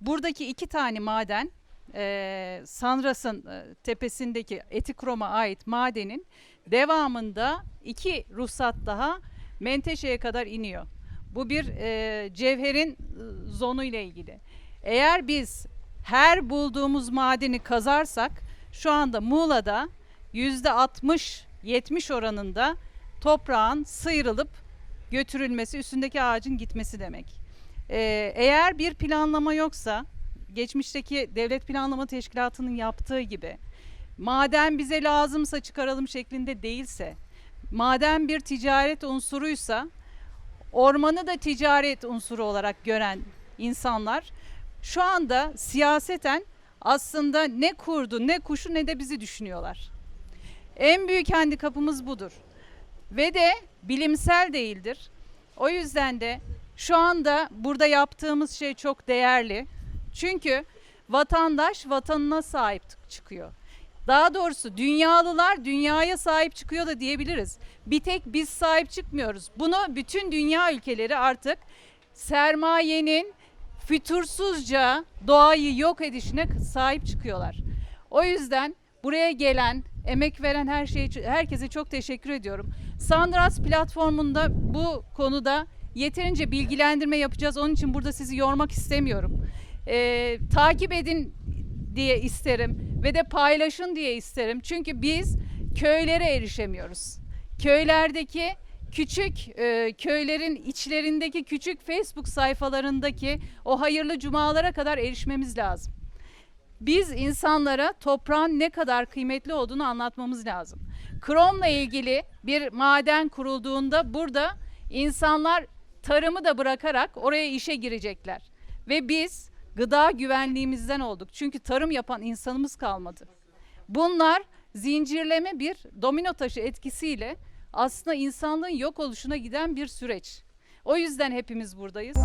Buradaki iki tane maden e, Sandras'ın e, tepesindeki Etikrom'a ait madenin devamında iki ruhsat daha Menteşe'ye kadar iniyor. Bu bir e, cevherin e, zonu ile ilgili. Eğer biz her bulduğumuz madeni kazarsak şu anda Muğla'da yüzde 60-70 oranında toprağın sıyrılıp götürülmesi, üstündeki ağacın gitmesi demek. Ee, eğer bir planlama yoksa, geçmişteki devlet planlama teşkilatının yaptığı gibi, maden bize lazımsa çıkaralım şeklinde değilse, maden bir ticaret unsuruysa, ormanı da ticaret unsuru olarak gören insanlar şu anda siyaseten aslında ne kurdu, ne kuşu ne de bizi düşünüyorlar. En büyük handikapımız budur. Ve de bilimsel değildir. O yüzden de şu anda burada yaptığımız şey çok değerli. Çünkü vatandaş vatanına sahip çıkıyor. Daha doğrusu dünyalılar dünyaya sahip çıkıyor da diyebiliriz. Bir tek biz sahip çıkmıyoruz. Bunu bütün dünya ülkeleri artık sermayenin fütursuzca doğayı yok edişine sahip çıkıyorlar. O yüzden buraya gelen, emek veren her şeye herkese çok teşekkür ediyorum. Sandras platformunda bu konuda yeterince bilgilendirme yapacağız. Onun için burada sizi yormak istemiyorum. Ee, takip edin diye isterim ve de paylaşın diye isterim. Çünkü biz köylere erişemiyoruz. Köylerdeki küçük e, köylerin içlerindeki küçük Facebook sayfalarındaki o hayırlı cumalara kadar erişmemiz lazım. Biz insanlara toprağın ne kadar kıymetli olduğunu anlatmamız lazım. Kromla ilgili bir maden kurulduğunda burada insanlar tarımı da bırakarak oraya işe girecekler. Ve biz gıda güvenliğimizden olduk. Çünkü tarım yapan insanımız kalmadı. Bunlar zincirleme bir domino taşı etkisiyle aslında insanlığın yok oluşuna giden bir süreç. O yüzden hepimiz buradayız.